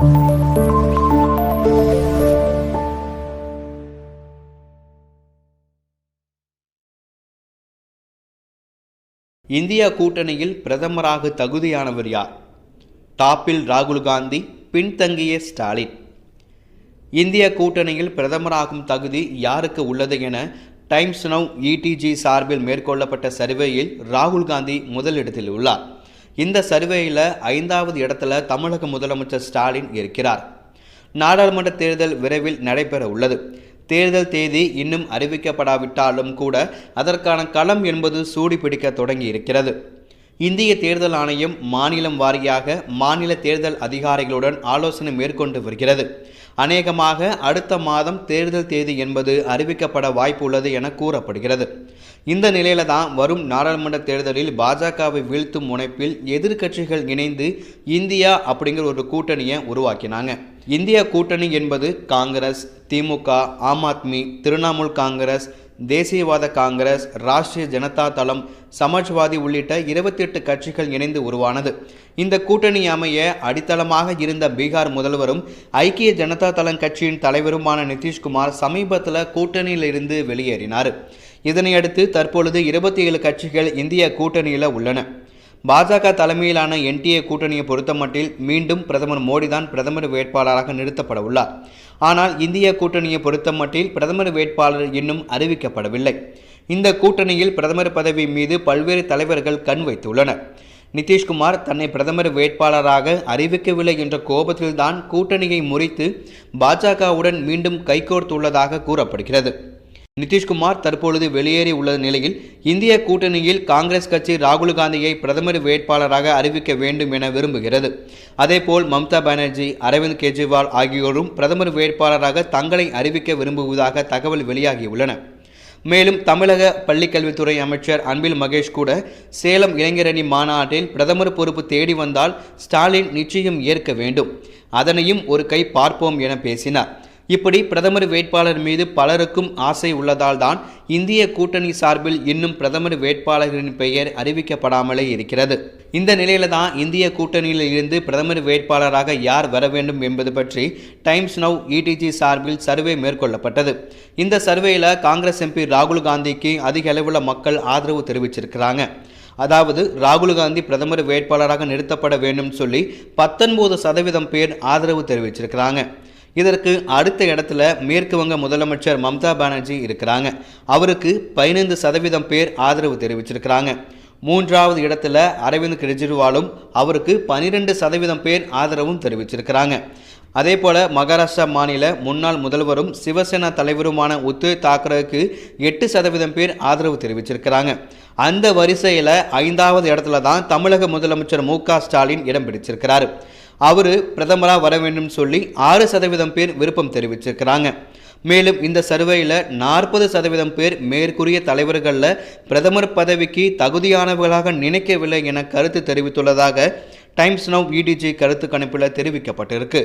India கூட்டணியில் பிரதமராக தகுதியானவர் யார்? டாப்பில் ராகுல் காந்தி பின்தங்கிய ஸ்டாலின். இந்திய கூட்டணியில் பிரதமராகும் தகுதி யாருக்கு உள்ளது என டைம்ஸ் நவ் இடிஜி சார்பில் மேற்கொள்ளப்பட்ட சர்வேயில் ராகுல் காந்தி முதலிடத்தில் உள்ளார். இந்த சர்வேயில் ஐந்தாவது இடத்துல தமிழக முதலமைச்சர் ஸ்டாலின் இருக்கிறார். நாடாளுமன்ற தேர்தல் விரைவில் நடைபெற உள்ளது. தேர்தல் தேதி இன்னும் அறிவிக்கப்படாவிட்டாலும் கூட அதற்கான களம் என்பது சூடி பிடிக்க தொடங்கி இருக்கிறது இந்திய தேர்தல் ஆணையம் மாநிலம் வாரியாக மாநில தேர்தல் அதிகாரிகளுடன் ஆலோசனை மேற்கொண்டு வருகிறது. அநேகமாக அடுத்த மாதம் தேர்தல் தேதி என்பது அறிவிக்கப்பட வாய்ப்பு உள்ளது என கூறப்படுகிறது. இந்த நிலையில தான் வரும் நாடாளுமன்ற தேர்தலில் பாஜகவை வீழ்த்தும் முனைப்பில் எதிர்க்கட்சிகள் இணைந்து இந்தியா அப்படிங்கிற ஒரு கூட்டணியை உருவாக்கினாங்க. இந்திய கூட்டணி என்பது காங்கிரஸ் திமுக ஆம் ஆத்மி திரிணாமுல் காங்கிரஸ் தேசியவாத காங்கிரஸ் ராஷ்டிரிய ஜனதா தளம் சமாஜ்வாதி உள்ளிட்ட இருபத்தி எட்டு கட்சிகள் இணைந்து உருவானது. இந்த கூட்டணி அமைய அடித்தளமாக இருந்த பீகார் முதல்வரும் ஐக்கிய ஜனதா தளம் கட்சியின் தலைவருமான நிதிஷ்குமார் சமீபத்தில் கூட்டணியில் இருந்து வெளியேறினார். இதனையடுத்து தற்பொழுது இருபத்தி ஏழு கட்சிகள் இந்திய கூட்டணியில் உள்ளன. பாஜக தலைமையிலான என்டிஏ கூட்டணியை பொறுத்தமட்டில் மீண்டும் பிரதமர் மோடி தான் பிரதமர் வேட்பாளராக நிறுத்தப்பட உள்ளார். ஆனால் இந்திய கூட்டணியை பொறுத்தமட்டில் பிரதமர் வேட்பாளர் இன்னும் அறிவிக்கப்படவில்லை. இந்த கூட்டணியில் பிரதமர் பதவி மீது பல்வேறு தலைவர்கள் கண் வைத்துள்ளனர். நிதிஷ்குமார் தன்னை பிரதமர் வேட்பாளராக அறிவிக்கவில்லை என்ற கோபத்தில்தான் கூட்டணியை முறித்து பாஜகவுடன் மீண்டும் கைகோர்த்துள்ளதாக கூறப்படுகிறது. நிதிஷ்குமார் தற்பொழுது வெளியேறி உள்ள நிலையில் இந்திய கூட்டணியில் காங்கிரஸ் கட்சி ராகுல் காந்தியை பிரதமர் வேட்பாளராக அறிவிக்க வேண்டும் என விரும்புகிறது. அதேபோல் மம்தா பானர்ஜி அரவிந்த் கெஜ்ரிவால் ஆகியோரும் பிரதமர் வேட்பாளராக தங்களை அறிவிக்க விரும்புவதாக தகவல் வெளியாகியுள்ளன. மேலும் தமிழக பள்ளிக்கல்வித்துறை அமைச்சர் அன்பில் மகேஷ் கூட சேலம் இளைஞரணி மாநாட்டில் பிரதமர் பொறுப்பு தேடி வந்தால் ஸ்டாலின் நிச்சயம் ஏற்க வேண்டும். அதனையும் ஒரு கை பார்ப்போம் என பேசினார். இப்படி பிரதமர் வேட்பாளர் மீது பலருக்கும் ஆசை உள்ளதால் தான் இந்திய கூட்டணி சார்பில் இன்னும் பிரதமர் வேட்பாளர்களின் பெயர் அறிவிக்கப்படாமலே இருக்கிறது. இந்த நிலையில தான் இந்திய கூட்டணியில் இருந்து பிரதமர் வேட்பாளராக யார் வர வேண்டும் என்பது பற்றி டைம்ஸ் நவ் இடிஜி சார்பில் சர்வே மேற்கொள்ளப்பட்டது. இந்த சர்வேயில் காங்கிரஸ் எம்பி ராகுல் காந்திக்கு அதிக அளவில் மக்கள் ஆதரவு தெரிவிச்சிருக்கிறாங்க. அதாவது ராகுல் காந்தி பிரதமர் வேட்பாளராக நிறுத்தப்பட வேண்டும் சொல்லி பத்தொன்பது சதவீதம் பேர் ஆதரவு தெரிவிச்சிருக்கிறாங்க. இதற்கு அடுத்த இடத்துல மேற்கு வங்க முதலமைச்சர் மம்தா பானர்ஜி இருக்கிறாங்க. அவருக்கு பதினைந்து சதவீதம் பேர் ஆதரவு தெரிவிச்சிருக்கிறாங்க. மூன்றாவது இடத்துல அரவிந்த் கெஜ்ரிவாலும் அவருக்கு பனிரெண்டு சதவீதம் பேர் ஆதரவும் தெரிவிச்சிருக்கிறாங்க. அதே போல மகாராஷ்டிரா மாநில முன்னாள் முதல்வரும் சிவசேனா தலைவருமான உத்தவ் தாக்கரேக்கு எட்டு சதவீதம் பேர் ஆதரவு தெரிவிச்சிருக்கிறாங்க. அந்த வரிசையில் ஐந்தாவது இடத்துல தான் தமிழக முதலமைச்சர் மு ஸ்டாலின் இடம் பிடிச்சிருக்கிறாரு. அவர் பிரதமராக வர வேண்டும் சொல்லி ஆறு சதவீதம் பேர் விருப்பம் தெரிவிச்சிருக்கிறாங்க. மேலும் இந்த சர்வேயில் நாற்பது சதவீதம் பேர் மேற்கூறிய தலைவர்களில் பிரதமர் பதவிக்கு தகுதியானவர்களாக நினைக்கவில்லை என கருத்து தெரிவித்துள்ளதாக டைம்ஸ் நவ் இடிஜி கருத்து கணிப்பில் தெரிவிக்கப்பட்டிருக்கு.